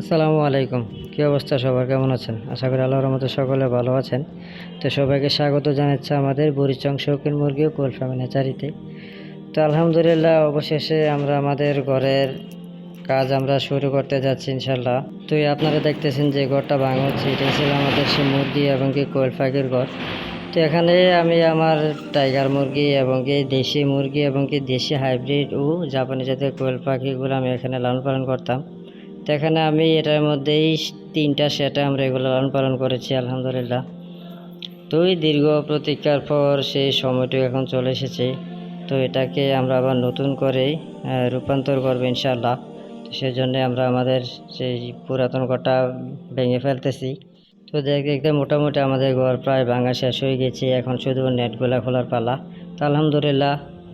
আসসালামু আলাইকুম। কী অবস্থা সবার? কেমন আছেন? আশা করি আল্লাহর মতো সকলে ভালো আছেন। তো সবাইকে স্বাগত জানাচ্ছে আমাদের বরিচং শৌখিন মুরগি ও কোল ফার্মে নেচারিতে তো আলহামদুলিল্লাহ, অবশেষে আমরা আমাদের ঘরের কাজ আমরা শুরু করতে যাচ্ছি ইনশাল্লাহ তো আপনারা দেখতেছেন যে ঘরটা ভাঙা হচ্ছে। এটা ছিল আমাদের সে মুরগি এবং কি কোয়েল পাখির ঘর। তো এখানে আমি আমার টাইগার মুরগি এবং কি দেশি মুরগি এবং কি দেশি হাইব্রিড ও জাপানি জাতীয় কোয়েল পাখিগুলো আমি এখানে লালন পালন করতাম। তো এখানে আমি এটার মধ্যেই তিনটা সেটে আমরা এগুলো লালন পালন করেছি, আলহামদুলিল্লাহ। তো দীর্ঘ প্রতীক্ষার পর সেই সময়টুকু এখন চলে এসেছে, তো এটাকে আমরা আবার নতুন করে রূপান্তর করব ইনশাল্লাহ তো সেই জন্য আমরা আমাদের সেই পুরাতন ঘরটা ভেঙে ফেলতেছি। তো দেখতে দেখতে মোটামুটি আমাদের ঘর প্রায় ভাঙা শেষ হয়ে গেছে, এখন শুধু নেটগুলা খোলার পালা। তো আলহামদুলিল্লাহ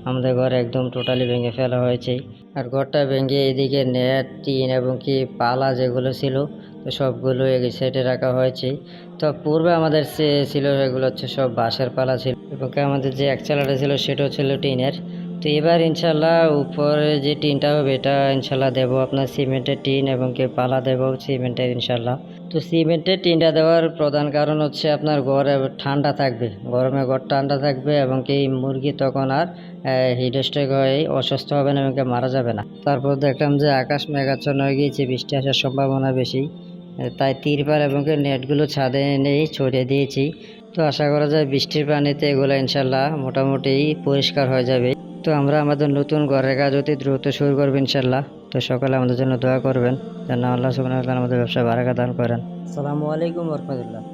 আমাদের ঘর একদম টোটালি ভেঙে ফেলা হয়েছে। আর ঘরটা ভেঙে এদিকে নেট টিন এবং কি পালা যেগুলো ছিল, তো সবগুলো সাইডে রাখা হয়েছে। তো পূর্বে আমাদের সে ছিল সেগুলো হচ্ছে সব বাঁশের পালা ছিল। এবং আমাদের যে এক চালাটা ছিল সেটাও ছিল টিনের। তো এবার ইনশাল্লাহ উপরে যে টিনটা হবে এটা ইনশাল্লাহ দেবো, আপনার সিমেন্টের টিন এবং কি পালা দেবো সিমেন্টের ইনশাল্লাহ তো সিমেন্টের টিনটা দেওয়ার প্রধান কারণ হচ্ছে আপনার ঘর ঠান্ডা থাকবে, গরমে ঘর ঠান্ডা থাকবে এবং কি মুরগি তখন আর হিডস্ট্রেক হয়ে অসুস্থ হবে না এবং মারা যাবে না। তারপর দেখলাম যে আকাশ মেঘাচ্ছন্ন হয়ে গিয়েছে, বৃষ্টি আসার সম্ভাবনা বেশি। তাই তিরপাল এবং নেটগুলো ছাদে এনেই ছড়িয়ে দিয়েছি। তো আশা করা যায় বৃষ্টির পানিতে এগুলো ইনশাল্লাহ মোটামুটি পরিষ্কার হয়ে যাবে। তো আমরা আমাদের নতুন ঘরের কাজ অতি দ্রুত শুরু করব ইনশাল্লাহ। তো সকালে আমাদের জন্য দোয়া করবেন। যেন আল্লাহ সুবাহ আমাদের ব্যবসা বারাকা দান করেন। সালামু আলাইকুম রহমতুল্লাহ।